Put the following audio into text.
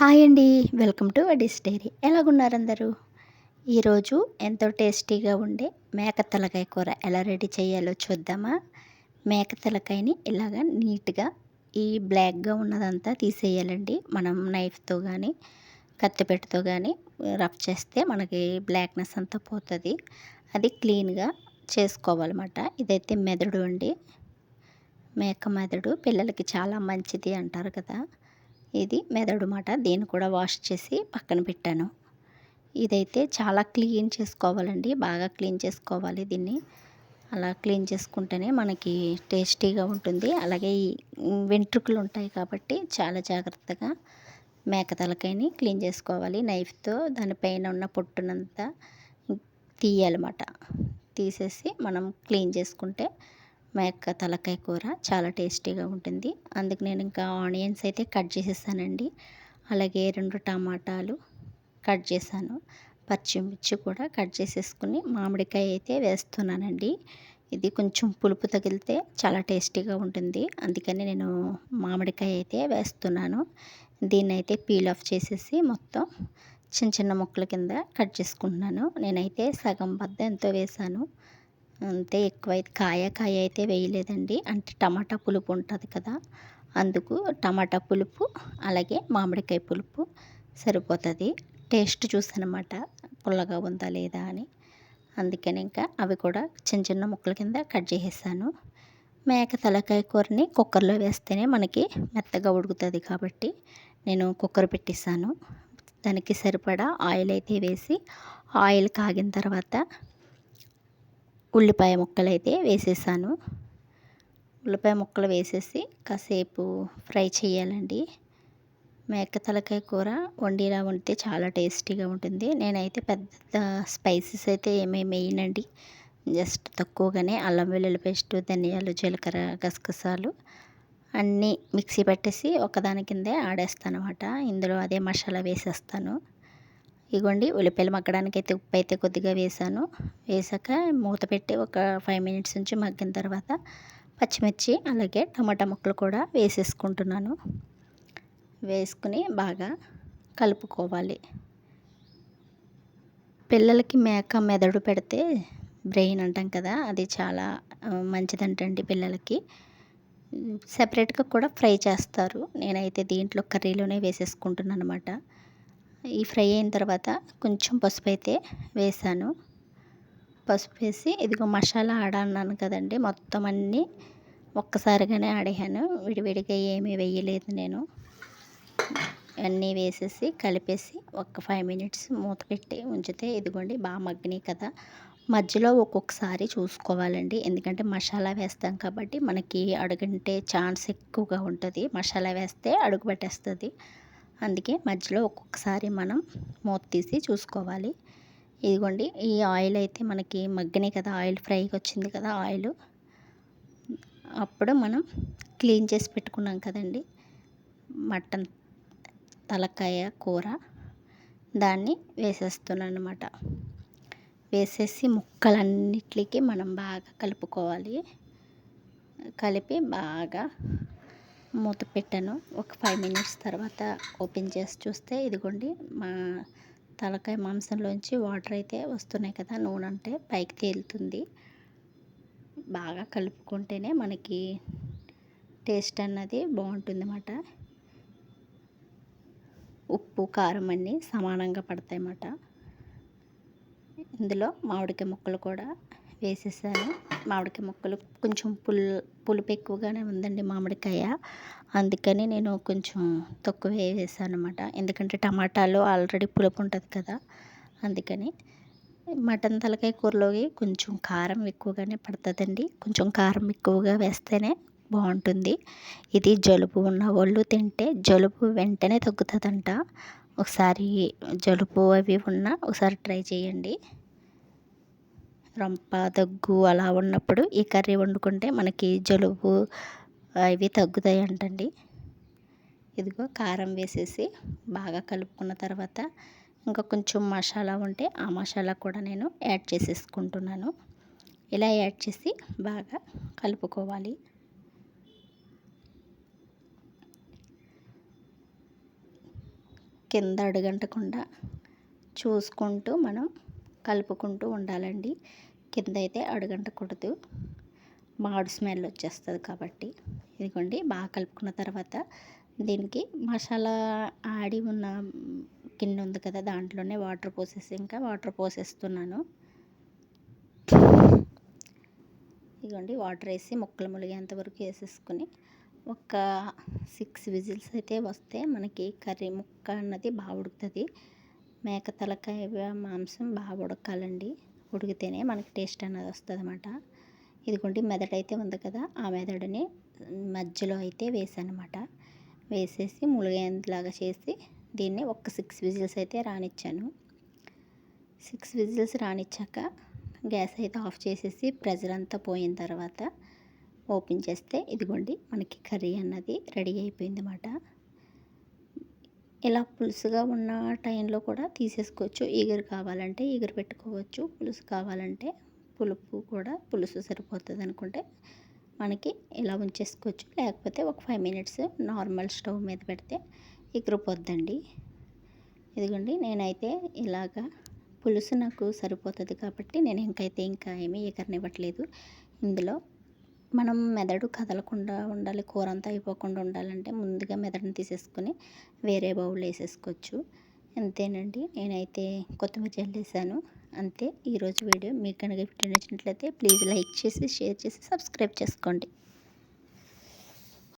Hi అండి. Welcome to Adi's diary. ఎలాగున్నారు అందరూ? ఈరోజు ఎంతో టేస్టీగా ఉండే మేక తలకాయ కూర ఎలా రెడీ చేయాలో చూద్దామా? మేక తలకాయని ఇలాగ నీట్గా ఈ బ్లాక్గా ఉన్నదంతా తీసేయాలండి. మనం నైఫ్తో కానీ కత్తిపెట్టుతో కానీ రఫ్ చేస్తే మనకి బ్లాక్నెస్ అంతా పోతుంది. అది క్లీన్గా చేసుకోవాలన్నమాట. ఇదైతే మెదడు అండి. మేక మెదడు పిల్లలకి చాలా మంచిది అంటారు కదా. ఇది మెదడు మాట దీన్ని కూడా వాష్ చేసి పక్కన పెట్టాను. ఇదైతే చాలా క్లీన్ చేసుకోవాలండి. బాగా క్లీన్ చేసుకోవాలి దీన్ని. అలా క్లీన్ చేసుకుంటేనే మనకి టేస్టీగా ఉంటుంది. అలాగే ఈ వెంట్రుకలు ఉంటాయి కాబట్టి చాలా జాగ్రత్తగా మేక తలకాయని క్లీన్ చేసుకోవాలి. నైఫ్తో దానిపైన ఉన్న పొట్టునంతా తీయాలన్నమాట తీసేసి మనం క్లీన్ చేసుకుంటే మేక తలకాయ కూర చాలా టేస్టీగా ఉంటుంది. అందుకు నేను ఇంకా ఆనియన్స్ అయితే కట్ చేసేసానండి. అలాగే రెండు టమాటాలు కట్ చేశాను. పచ్చిమిర్చి కూడా కట్ చేసేసుకుని మామిడికాయ అయితే వేస్తున్నానండి. ఇది కొంచెం పులుపు తగిలితే చాలా టేస్టీగా ఉంటుంది. అందుకని నేను మామిడికాయ అయితే వేస్తున్నాను. దీన్ని అయితే పీల్ ఆఫ్ చేసేసి మొత్తం చిన్న చిన్న ముక్కల కింద కట్ చేసుకుంటున్నాను. నేనైతే సగం బద్ద ఎంతో వేశాను. అంతే ఎక్కువ కాయ కాయ అయితే వేయలేదండి. అంటే టమాటా పులుపు ఉంటుంది కదా అందుకు టమాటా పులుపు అలాగే మామిడికాయ పులుపు సరిపోతుంది. టేస్ట్ చూసానమాట పుల్లగా ఉందా లేదా అని. అందుకని ఇంకా అవి కూడా చిన్న చిన్న ముక్కల కింద కట్ చేసేసాను. మేక తలకాయ కూరని కుక్కర్లో వేస్తేనే మనకి మెత్తగా ఉడుకుతుంది కాబట్టి నేను కుక్కర్ పెట్టేసాను దానికి సరిపడా ఆయిల్ అయితే వేసి ఆయిల్ కాగిన తర్వాత ఉల్లిపాయ ముక్కలు అయితే వేసేసాను. ఉల్లిపాయ ముక్కలు వేసేసి కాసేపు ఫ్రై చేయాలండి. మేక తలకాయ కూర వండిలా వండితే చాలా టేస్టీగా ఉంటుంది. నేనైతే పెద్ద స్పైసెస్ అయితే ఏమేమి వేయనండి. జస్ట్ తక్కువగానే అల్లం వెల్లుల్లి పేస్ట్ ధనియాలు జీలకర్ర గసగసాలు అన్నీ మిక్సీ పెట్టేసి ఒకదాని కిందే ఆడేస్తాను అనమాట ఇందులో అదే మసాలా వేసేస్తాను. ఇగోండి ఉల్లిపాయలు మగ్గడానికి అయితే ఉప్పు అయితే కొద్దిగా వేసాను. వేసాక మూత పెట్టి ఒక ఫైవ్ మినిట్స్ నుంచి మగ్గిన తర్వాత పచ్చిమిర్చి అలాగే టమాటా ముక్కలు కూడా వేసేసుకుంటున్నాను. వేసుకుని బాగా కలుపుకోవాలి. పిల్లలకి మేక మెదడు పెడితే బ్రెయిన్ అంటాం కదా అది చాలా మంచిదంటండి పిల్లలకి. సెపరేట్గా కూడా ఫ్రై చేస్తారు. నేనైతే దీంట్లో కర్రీలోనే వేసేసుకుంటున్నాను అనమాట ఈ ఫ్రై అయిన తర్వాత కొంచెం పసుపు అయితే వేసాను. పసుపు వేసి ఇదిగో మసాలా ఆడన్నాను కదండి మొత్తం అన్నీ ఒక్కసారిగానే ఆడేహాను విడివిడిగా ఏమీ వేయలేదు నేను. అన్నీ వేసేసి కలిపేసి ఒక ఫైవ్ మినిట్స్ మూత పెట్టి ఉంచితే ఇదిగోండి బాగా మగ్గినాయి కదా. మధ్యలో ఒక్కొక్కసారి చూసుకోవాలండి ఎందుకంటే మసాలా వేస్తాం కాబట్టి మనకి అడుగంటే ఛాన్స్ ఎక్కువగా ఉంటుంది. మసాలా వేస్తే అడుగు పెట్టేస్తుంది. అందుకే మధ్యలో ఒక్కొక్కసారి మనం మూత తీసి చూసుకోవాలి. ఇదిగోండి ఈ ఆయిల్ అయితే మనకి మగ్గనే కదా ఆయిల్ ఫ్రైకి వచ్చింది కదా ఆయిల్. అప్పుడు మనం క్లీన్ చేసి పెట్టుకున్నాం కదండి. మటన్ తలకాయ కూర దాన్ని వేసేస్తున్నాను అనమాట వేసేసి ముక్కలన్నిటికీ మనం బాగా కలుపుకోవాలి. కలిపి బాగా మూత పెట్టాను. ఒక ఫైవ్ మినిట్స్ తర్వాత ఓపెన్ చేసి చూస్తే ఇదిగోండి మా తలకాయ మాంసంలోంచి వాటర్ అయితే వస్తున్నాయి కదా నూనె అంటే పైకి తేలుతుంది. బాగా కలుపుకుంటేనే మనకి టేస్ట్ అన్నది బాగుంటుంది అన్నమాట ఉప్పు కారం అన్నీ సమానంగా పడతాయి అన్నమాట ఇందులో మామిడికాయ ముక్కలు కూడా వేసేసాను. మామిడికాయ ముక్కలు కొంచెం పుల్ పులుపు ఎక్కువగానే ఉందండి మామిడికాయ. అందుకని నేను కొంచెం తక్కువే వేసాను అనమాట ఎందుకంటే టమాటాలో ఆల్రెడీ పులుపు ఉంటుంది కదా. అందుకని మటన్ తలకాయ కూరలోకి కొంచెం కారం ఎక్కువగానే పడుతుందండి. కొంచెం కారం ఎక్కువగా వేస్తేనే బాగుంటుంది. ఇది జలుబు ఉన్న వాళ్ళు తింటే జలుబు వెంటనే తగ్గుతుందంట. ఒకసారి జలుబు అవి ఉన్నా ఒకసారి ట్రై చేయండి. రంప దగ్గు అలా ఉన్నప్పుడు ఈ కర్రీ వండుకుంటే మనకి జలుబు అవి తగ్గుతాయి అంటండి ఇదిగో కారం వేసేసి బాగా కలుపుకున్న తర్వాత ఇంకా కొంచెం మసాలా ఉంటే ఆ మసాలా కూడా నేను యాడ్ చేసేసుకుంటున్నాను. ఇలా యాడ్ చేసి బాగా కలుపుకోవాలి. కింద అడుగంటకుండా చూసుకుంటూ మనం కలుపుకుంటూ ఉండాలండి. కింద అయితే అడుగంటకూడదు. మాడు స్మెల్ వచ్చేస్తుంది కాబట్టి. ఇదిగోండి బాగా కలుపుకున్న తర్వాత దీనికి మసాలా ఆడి ఉన్న గిన్నె ఉంది కదా దాంట్లోనే వాటర్ పోసేసి ఇంకా వాటర్ పోసేస్తున్నాను. ఇదిగోండి వాటర్ వేసి ముక్కలు ములిగేంత వరకు వేసేసుకుని ఒక సిక్స్ విజిల్స్ అయితే వస్తే మనకి కర్రీ ముక్క అన్నది బాగా ఉడుకుతుంది. మేక తలకాయ మాంసం బాగా ఉడకాలండి. ఉడికితేనే మనకి టేస్ట్ అన్నది వస్తుంది అనమాట ఇదిగోండి మెదడు అయితే ఉంది కదా ఆ మెదడుని మధ్యలో అయితే వేసానమాట వేసేసి ములిగేంతలాగా చేసి దీన్ని ఒక సిక్స్ విజిల్స్ అయితే రానిచ్చాను. సిక్స్ విజిల్స్ రానిచ్చాక గ్యాస్ అయితే ఆఫ్ చేసేసి ప్రెజర్ అంతా పోయిన తర్వాత ఓపెన్ చేస్తే ఇదిగోండి మనకి కర్రీ అన్నది రెడీ అయిపోయింది అన్నమాట ఇలా పులుసుగా ఉన్న టైంలో కూడా తీసేసుకోవచ్చు. ఎగురు కావాలంటే ఎగురు పెట్టుకోవచ్చు. పులుసు కావాలంటే పులుపు కూడా పులుసు సరిపోతుంది అనుకుంటే మనకి ఇలా ఉంచేసుకోవచ్చు. లేకపోతే ఒక ఫైవ్ మినిట్స్ నార్మల్ స్టవ్ మీద పెడితే ఎగిరిపోద్దండి. ఇదిగోండి నేనైతే ఇలాగా పులుసు నాకు సరిపోతుంది కాబట్టి నేను ఇంకైతే ఇంకా ఏమీ ఎగరనివ్వట్లేదు. ఇందులో మనం మెదడు కదలకుండా ఉండాలి కూర అంతా అయిపోకుండా ఉండాలంటే ముందుగా మెదడుని తీసేసుకొని వేరే బౌల్ వేసేసుకోవచ్చు. అంతేనండి. నేనైతే కొత్తిమీర చల్లేసాను అంతే. ఈరోజు వీడియో మీకు కనుక నచ్చినట్లయితే ప్లీజ్ లైక్ చేసి షేర్ చేసి సబ్స్క్రైబ్ చేసుకోండి.